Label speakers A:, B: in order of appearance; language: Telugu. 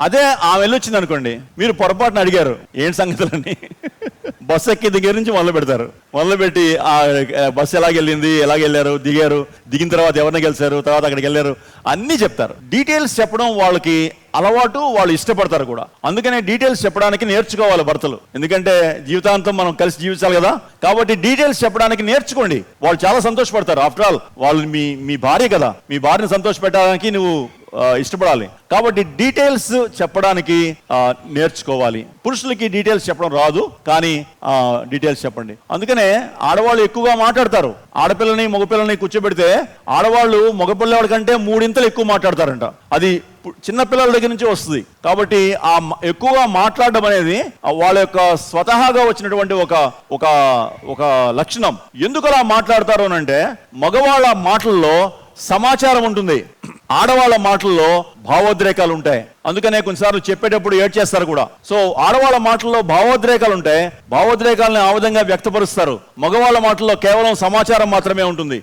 A: అదే ఆమె వెళ్ళొచ్చింది అనుకోండి. మీరు పొరపాటున అడిగారు ఏంటి సంగతులని బస్సు ఎక్కి దగ్గర నుంచి మొదలు పెడతారు. మొదలు పెట్టి ఆ బస్సు ఎలాగెళ్ళింది వెళ్ళింది? వెళ్ళారు? దిగారు? దిగిన తర్వాత ఎవరిని గెలిచారు? తర్వాత అక్కడికి వెళ్ళారు? అన్నీ చెప్తారు. డీటెయిల్స్ చెప్పడం వాళ్ళకి అలవాటు వాళ్ళు ఇష్టపడతారు కూడా. అందుకనే డీటెయిల్స్ చెప్పడానికి నేర్చుకోవాలి భర్తలు. ఎందుకంటే జీవితాంతం మనం కలిసి జీవించాలి కదా. కాబట్టి డీటెయిల్స్ చెప్పడానికి నేర్చుకోండి. వాళ్ళు చాలా సంతోషపడతారు. ఆఫ్టర్ ఆల్ వాళ్ళు మీ మీ భార్య కదా. మీ భార్యను సంతోషపెట్టడానికి నువ్వు ఇష్టపడాలి. కాబట్టి డీటెయిల్స్ చెప్పడానికి నేర్చుకోవాలి. పురుషులకి డీటెయిల్స్ చెప్పడం రాదు కానీ డీటెయిల్స్ చెప్పండి. అందుకనే ఆడవాళ్ళు ఎక్కువగా మాట్లాడతారు. ఆడపిల్లని మగపిల్లని కూర్చోబెడితే ఆడవాళ్ళు మగపిల్లవాడి కంటే మూడింతలు ఎక్కువ మాట్లాడతారంట. అది చిన్నపిల్లల దగ్గర నుంచి వస్తుంది. కాబట్టి ఆ ఎక్కువగా మాట్లాడడం అనేది వాళ్ళ యొక్క స్వతహాగా వచ్చినటువంటి ఒక ఒక ఒక లక్షణం. ఎందుకు అలా మాట్లాడతారు అని అంటే మగవాళ్ళ మాటల్లో సమాచారం ఉంటుంది. ఆడవాళ్ళ మాటల్లో భావోద్రేకాలు ఉంటాయి. అందుకనే కొన్నిసార్లు చెప్పేటప్పుడు ఏడ్ చేస్తారు కూడా. సో ఆడవాళ్ళ మాటల్లో భావోద్రేకాలు ఉంటాయి భావోద్రేకాలను ఆ విధంగా వ్యక్తపరుస్తారు. మగవాళ్ళ మాటల్లో కేవలం సమాచారం మాత్రమే ఉంటుంది.